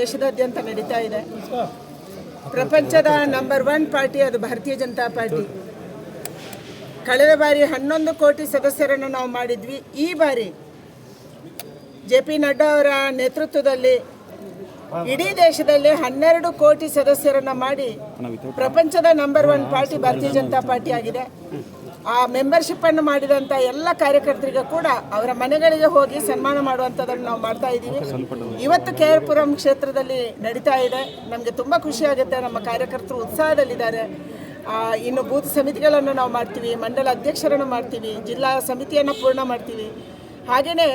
ದೇಶದಾದ್ಯಂತ ನಡೀತಾ ಇದೆ. ಪ್ರಪಂಚದ ನಂಬರ್ ಒನ್ ಪಾರ್ಟಿ ಅದು ಭಾರತೀಯ ಜನತಾ ಪಾರ್ಟಿ. ಕಳೆದ ಬಾರಿ ಹನ್ನೊಂದು ಕೋಟಿ ಸದಸ್ಯರನ್ನು ನಾವು ಮಾಡಿದ್ವಿ. ಈ ಬಾರಿ ಜೆ ಪಿ ನಡ್ಡಾ ಅವರ ನೇತೃತ್ವದಲ್ಲಿ ಇಡೀ ದೇಶದಲ್ಲಿ ಹನ್ನೆರಡು ಕೋಟಿ ಸದಸ್ಯರನ್ನ ಮಾಡಿ ಪ್ರಪಂಚದ ನಂಬರ್ ಒನ್ ಪಾರ್ಟಿ ಭಾರತೀಯ ಜನತಾ ಪಾರ್ಟಿ ಆಗಿದೆ. ಆ ಮೆಂಬರ್ಶಿಪ್ ಅನ್ನು ಮಾಡಿದಂಥ ಎಲ್ಲ ಕಾರ್ಯಕರ್ತರಿಗೂ ಕೂಡ ಅವರ ಮನೆಗಳಿಗೆ ಹೋಗಿ ಸನ್ಮಾನ ಮಾಡುವಂಥದ್ದನ್ನು ನಾವು ಮಾಡ್ತಾ ಇದ್ದೀವಿ. ಇವತ್ತು ಕೆ ಆರ್ ಪುರಂ ಕ್ಷೇತ್ರದಲ್ಲಿ ನಡೀತಾ ಇದೆ. ನಮಗೆ ತುಂಬ ಖುಷಿ ಆಗುತ್ತೆ. ನಮ್ಮ ಕಾರ್ಯಕರ್ತರು ಉತ್ಸಾಹದಲ್ಲಿದ್ದಾರೆ. ಇನ್ನು ಬೂತ್ ಸಮಿತಿಗಳನ್ನು ನಾವು ಮಾಡ್ತೀವಿ. ಮಂಡಲ ಅಧ್ಯಕ್ಷರನ್ನು ಮಾಡ್ತೀವಿ. ಜಿಲ್ಲಾ ಸಮಿತಿಯನ್ನು ಪೂರ್ಣ ಮಾಡ್ತೀವಿ. ಹಾಗೆಯೇ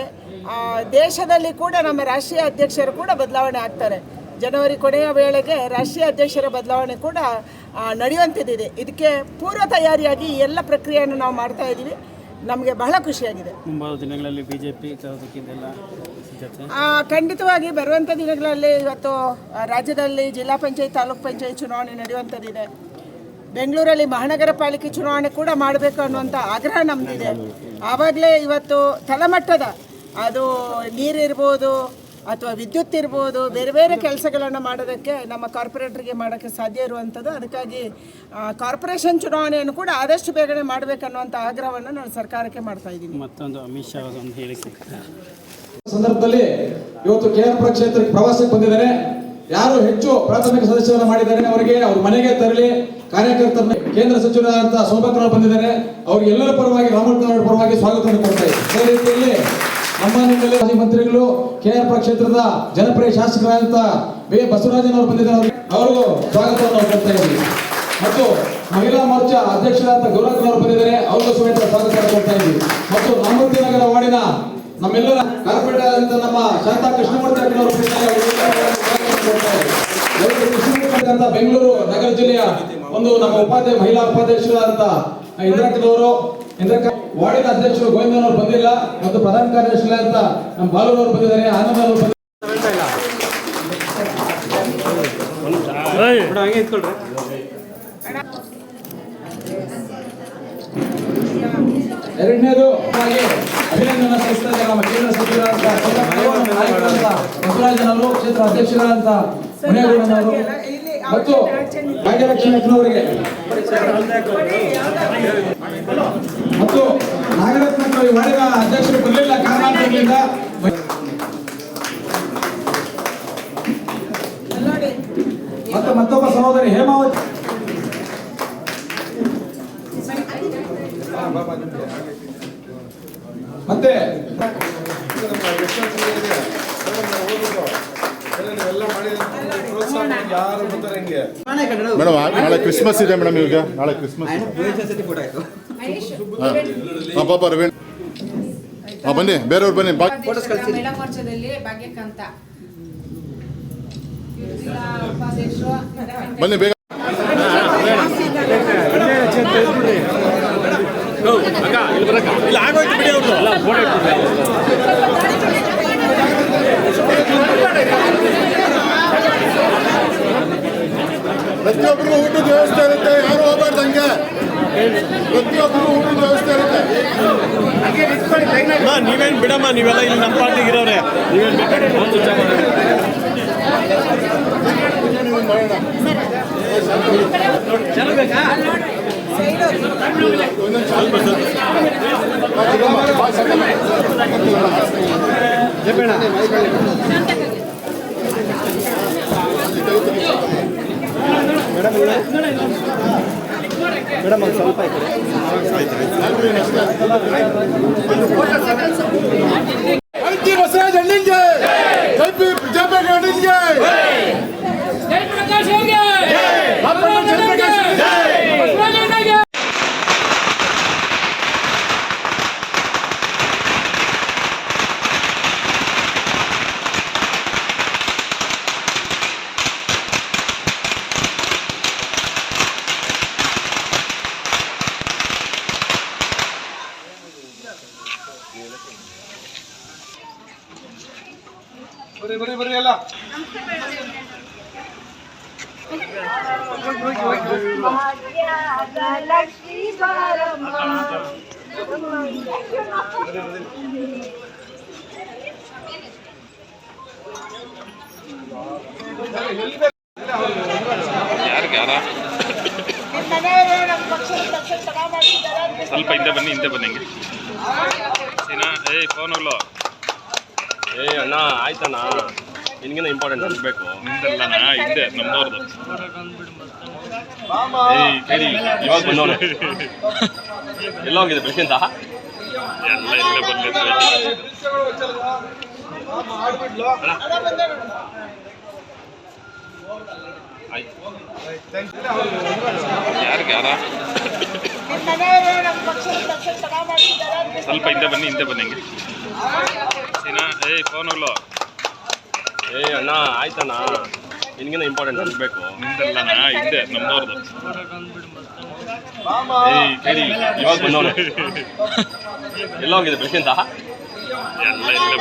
ದೇಶದಲ್ಲಿ ಕೂಡ ನಮ್ಮ ರಾಷ್ಟ್ರೀಯ ಅಧ್ಯಕ್ಷರು ಕೂಡ ಬದಲಾವಣೆ ಆಗ್ತಾರೆ. ಜನವರಿ ಕೊನೆಯ ವೇಳೆಗೆ ರಾಷ್ಟ್ರೀಯ ಅಧ್ಯಕ್ಷರ ಬದಲಾವಣೆ ಕೂಡ ನಡೆಯುವಂಥದ್ದಿದೆ. ಇದಕ್ಕೆ ಪೂರ್ವ ತಯಾರಿಯಾಗಿ ಎಲ್ಲ ಪ್ರಕ್ರಿಯೆಯನ್ನು ನಾವು ಮಾಡ್ತಾ ಇದ್ದೀವಿ. ನಮಗೆ ಬಹಳ ಖುಷಿಯಾಗಿದೆ. ದಿನಗಳಲ್ಲಿ ಬಿಜೆಪಿ ಜೆ ಪಿ ಖಂಡಿತವಾಗಿ ಬರುವಂಥ ದಿನಗಳಲ್ಲಿ ಇವತ್ತು ರಾಜ್ಯದಲ್ಲಿ ಜಿಲ್ಲಾ ಪಂಚಾಯತ್ ತಾಲೂಕ್ ಪಂಚಾಯತ್ ಚುನಾವಣೆ ನಡೆಯುವಂಥದ್ದಿದೆ. ಬೆಂಗಳೂರಲ್ಲಿ ಮಹಾನಗರ ಪಾಲಿಕೆ ಚುನಾವಣೆ ಕೂಡ ಮಾಡಬೇಕು ಅನ್ನುವಂಥ ಆಗ್ರಹ ನಮ್ಮದಿದೆ ಆವಾಗಲೇ ಇವತ್ತು ತಳಮಟ್ಟದ ಅದು ನೀರಿರ್ಬೋದು ಅಥವಾ ವಿದ್ಯುತ್ ಇರ್ಬೋದು ಬೇರೆ ಬೇರೆ ಕೆಲಸಗಳನ್ನು ಮಾಡೋದಕ್ಕೆ ನಮ್ಮ ಕಾರ್ಪೊರೇಟ್ರಿಗೆ ಮಾಡೋಕ್ಕೆ ಸಾಧ್ಯ ಇರುವಂಥದ್ದು. ಅದಕ್ಕಾಗಿ ಕಾರ್ಪೊರೇಷನ್ ಚುನಾವಣೆಯನ್ನು ಕೂಡ ಆದಷ್ಟು ಬೇಗನೆ ಮಾಡಬೇಕನ್ನುವಂಥ ಆಗ್ರಹವನ್ನು ನಾನು ಸರ್ಕಾರಕ್ಕೆ ಮಾಡ್ತಾ ಇದ್ದೀನಿ. ಮತ್ತೊಂದು ಅಮಿತ್ ಶಾ ಅವರ ಒಂದು ಹೇಳಿಕೆ ಸಂದರ್ಭದಲ್ಲಿ ಇವತ್ತು ಕೆಆರ್ಪುರ ಕ್ಷೇತ್ರಕ್ಕೆ ಪ್ರವಾಸಕ್ಕೆ ಬಂದಿದ್ದಾರೆ. ಯಾರು ಹೆಚ್ಚು ಪ್ರಾಥಮಿಕ ಸದಸ್ಯರನ್ನು ಮಾಡಿದ್ದಾರೆ ಅವರಿಗೆ? ಅವ್ರ ಮನೆಗೆ ತರಲಿ ಕಾರ್ಯಕರ್ತರ ಕೇಂದ್ರ ಸಚಿವರಾದಂತಹ ಶೋಭಾ ಬಂದಿದ್ದಾರೆ. ಅವ್ರಿಗೆ ಎಲ್ಲರ ಪರವಾಗಿ ರಾಮಕೃಷ್ಣ ಪರವಾಗಿ ಸ್ವಾಗತವನ್ನು ಕೊಡ್ತಾ ಇದ್ದಾರೆ ಅದೇ ರೀತಿಯಲ್ಲಿ ನಮ್ಮ ಮಾಜಿ ಮಂತ್ರಿಗಳು ಕೆಆರ್ಪುರ ಕ್ಷೇತ್ರದ ಜನಪ್ರಿಯ ಶಾಸಕರಾದಂತ ಬಿ ಬಸವರಾಜನ್ ಅವರು ಬಂದಿದ್ದಾರೆ. ಅವರಿಗೂ ಸ್ವಾಗತವನ್ನು ಕೊಡ್ತಾ ಇದ್ದೀವಿ. ಮತ್ತು ಮಹಿಳಾ ಮೋರ್ಚಾ ಅಧ್ಯಕ್ಷರಾದ ಗೌರವ್ ಅವರು ಬಂದಿದ್ದಾರೆ. ಅವರಿಗೂ ಸಮೇತ ಸ್ವಾಗತ ಕೊಡ್ತಾ ಇದ್ದೀವಿ. ಮತ್ತು ನಗರ ವಾರ್ಡಿನ ನಮ್ಮೆಲ್ಲರ ಕಾರ್ಪೊರೇಟ್ ಆದಂತ ನಮ್ಮ ಶಾಂತಾ ಕೃಷ್ಣಮೂರ್ತಿ ಅವರು ಬೆಂಗಳೂರು, ನಗರ ಜಿಲ್ಲೆಯ ಒಂದು ನಮ್ಮ ಉಪಾಧ್ಯಾಯ ಮಹಿಳಾ ಉಪಾಧ್ಯಕ್ಷರಾದಂತ ಇಂದ್ರಕ್ಕನವರು ಇಂದ್ರಕ್ಕ ವಾರ್ಡಿನ ಅಧ್ಯಕ್ಷರು ಗೋವಿಂದನವರು ಬಂದಿಲ್ಲ ಮತ್ತು ಪ್ರಧಾನ ಕಾರ್ಯದರ್ಶಿ ಅಂತ ನಮ್ಮ ಬಾಲೂರವರು ಬಂದಿದ್ದಾರೆ ಆನಂದ್ ಅವರು ಎರಡನೇದು ಅಭಿನಂದನೆ ಸಲ್ಲಿಸ್ತಾ ನಮ್ಮ ಕೇಂದ್ರ ಸಚಿವರಾದಂತ ನಾಯಕರಾದಂತ ಬಸವರಾಜನ್ ಅವರು ಕ್ಷೇತ್ರ ಅಧ್ಯಕ್ಷರಾದಂತ ಮುನೇಗೌಡನವರು ಮತ್ತು ಭಾಗ್ಯಲಕ್ಷ್ಮಿ ಅಕ್ಕನವರಿಗೆ ಮತ್ತು ನಾಗರತ್ನ ಈ ಅಧ್ಯಕ್ಷರು ಬರಲಿಲ್ಲ ಕಾರಣಾಂತರಗಳಿಂದ ನೋಡಿ ಮತ್ತು ಮತ್ತೊಬ್ಬ ಸಹೋದರಿ ಹೇಮಾವತಿ. ಮತ್ತೆ ಮೇಡಮ್ ನಾಳೆ ಕ್ರಿಸ್ಮಸ್ ಇದೆ ಮೇಡಮ್ ಈಗ ನಾಳೆ ಕ್ರಿಸ್ಮಸ್ ಇದೆ. ಹಾಂ ಪಾಪ ರವೀಣ್ ಹಾಂ ಬನ್ನಿ ಬೇರೆಯವ್ರು ಬನ್ನಿ ಬಾ. ಮಹಿಳಾ ಮೋರ್ಚಾದಲ್ಲಿ ಭಾಗ್ಯಕ್ಕಂತ ಜಿಲ್ಲಾ ಉಪಾಧ್ಯಕ್ಷರು ಬನ್ನಿ ಬೇಗ. ಪ್ರತಿಯೊಬ್ಬರಿಗೂ ಊಟದ ವ್ಯವಸ್ಥೆ ಇರುತ್ತೆ. ಯಾರು ಹೋಗ್ಬಾರ್ದು ಪ್ರತಿಯೊಬ್ಬರು ಪ್ರತಿಯೊಬ್ಬರಿಗೂ ಊಟದ ನೀವೇನು ಬಿಡಮ್ಮ ನೀವೆಲ್ಲ ಇಲ್ಲಿ ನಮ್ಮ ಪಾರ್ಟಿಗೆ ಇರೋರೆ. ನೀವೇನು ಐಟಿ ಬಸವರಾಜ್ ಅಣ್ಣಿಂಗೆ. ಜೈ ಪಿ ಭಾಗ್ಯದ ಲಕ್ಷ್ಮೀ ಬಾರಮ್ಮ ನಿಮ್ಮ ಮನೆಯವರು ನಮ್ಮ ಪಕ್ಷದ ಪಕ್ಷ ಚೆನ್ನಾಗಿ ಮಾಡ್ತಿದ್ದಾರೆ ಸ್ವಲ್ಪ ಹಿಂದೆ ಬನ್ನಿ ಹಿಂದೆ ಬನ್ನಿ ಹಂಗೆ. ಸೀನಾ, ಏಯ್ ಫೋನುಗಳು ಏಯ್ ಅಣ್ಣ ಆಯ್ತಣ್ಣ. ನಿನಗಿನ ಇಂಪಾರ್ಟೆಂಟ್ ಅನ್ಬೇಕು ನಿಂದಲ್ಲಣ್ಣ ಹಿಂದೆ ನಮ್ದವ್ರದ್ದು ಏಯ್ ಕೇಳಿ ಇವಾಗ ಬಂದವನು. ಎಲ್ಲ ಹೋಗಿದೆ ಪ್ರೆಸಿಡೆಂಟ ಎಲ್ಲ ಇಲ್ಲೇ ಬಂದಿದ್ದು ಯಾರಿಗೆ ಯಾರ? ನಿಮ್ಮ ಮನೆಯವರು ನಮ್ಮ ಪಕ್ಷದ ಪಕ್ಷ ಚೆನ್ನಾಗಿ ಮಾಡ್ತಿದ್ದಾರೆ ಸ್ವಲ್ಪ ಹಿಂದೆ ಬನ್ನಿ ಹಿಂದೆ ಬನ್ನಿ ಹಂಗೆ. ಸೀನಾ ಏಯ್ ಫೋನುಗಳು ಏಯ್ ಅಣ್ಣ ಆಯ್ತಣ್ಣ. ನಿನ್ಗಿನ ಇಂಪಾರ್ಟೆಂಟ್ ಅನ್ಬೇಕು ನಿಂದಲ್ಲಣ್ಣ ಹಿಂದೆ ನಮ್ಮವ್ರದ್ದು ಏಯ್ ಕೇಳಿ ಇವಾಗ ಬಂದವನು. ಎಲ್ಲ ಹೋಗಿದೆ ಪ್ರೆಸಿಡೆಂಟ ಎಲ್ಲ ಇಲ್ಲೇ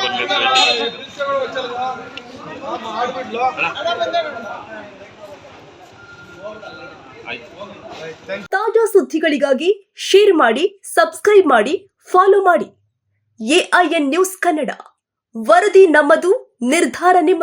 ಆಯ್ತು. ತಾಜಾ ಸುದ್ದಿಗಳಿಗಾಗಿ ಶೇರ್ ಮಾಡಿ ಸಬ್ಸ್ಕ್ರೈಬ್ ಮಾಡಿ ಫಾಲೋ ಮಾಡಿ. AIN news Kannada. ವರದಿ ನಮ್ಮದು ನಿರ್ಧಾರ ನಿಮ್ಮದು.